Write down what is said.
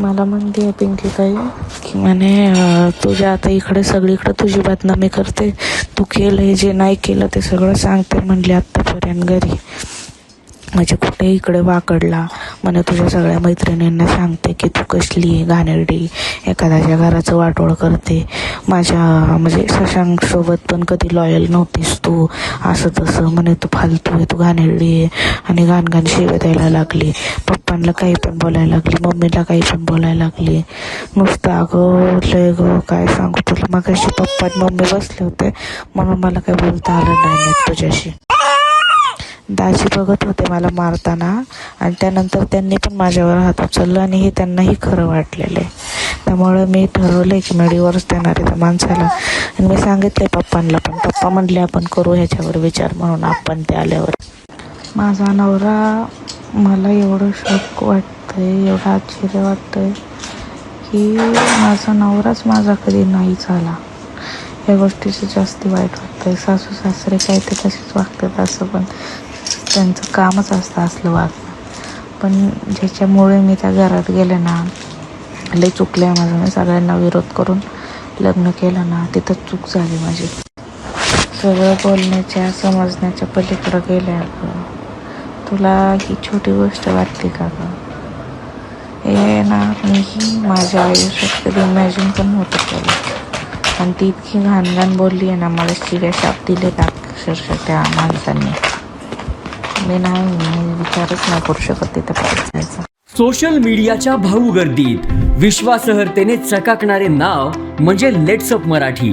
मला म्हणते आहे पिंकी काही की म्हणे तुझ्या आता इकडे सगळीकडे तुझी बदनामी करते. तू केलंय जे नाही केलं ते सगळं सांगते म्हणले आत्तापर्यंत घरी. म्हणजे कुठे इकडे वाकडला. म्हणे तुझ्या सगळ्या मैत्रिणींना सांगते की तू कसली घाणेरडी. एखाद्याच्या घराचं वाटोळ करते. माझ्या म्हणजे शशांकसोबत पण कधी लॉयल नव्हतीस तू. असं तसं म्हणे तू फालतू आहे तू घाणेरडी आहे. आणि घाण शिवे शिव्या द्यायला लागली. पप्पांना काही पण बोलायला लागली मम्मीला काही पण बोलायला लागली. नुसतं अगं लय गं काय सांगू तुला? मग पप्पा आणि मम्मी बसले होते. म्हणून मला काही बोलता आलं नाही तुझ्याशी. दाजी बघत होते मला मारताना आणि त्यानंतर त्यांनी पण माझ्यावर हात उचललं आणि हे त्यांनाही खरं वाटलेलं आहे. त्यामुळे मी ठरवलं आहे की मी डिवोर्स देणार आहे त्या माणसाला. आणि मी सांगितले पप्पांना पण. पप्पा म्हणले आपण करू ह्याच्यावर विचार म्हणून आपण ते आल्यावर. माझा नवरा मला एवढं शॉक वाटतंय एवढं आश्चर्य वाटतंय की माझा नवराच माझा कधी नाही झाला. या गोष्टीचं जास्त वाईट वाटतंय. सासू सासरे काय ते तसेच वागतात असं पण त्यांचं कामच असतं असलं वागणं. पण ज्याच्यामुळे मी त्या घरात गेले ना लय चुकले माझं. मी सगळ्यांना विरोध करून लग्न केलं ना तिथं चूक झाली माझी. सगळं बोलण्याच्या समजण्याच्या पलीकडं गेल्या तुला ही छोटी गोष्ट वाटते का गं? हे ना मीही माझ्या आयुष्यात कधी इमॅजिन पण होतं केलं आणि ती इतकी घाण घाण बोलली आहे ना मला शिव्या शाप दिले अक्षरशः त्या माणसांनी. मी नाही मी विचारच नाही करू शकत तिथं पोहोचायचं सोशल मीडियाच्या भाऊ गर्दीत विश्वासार्हतेने चकाकणारे नाव म्हणजे लेट्सअप मराठी.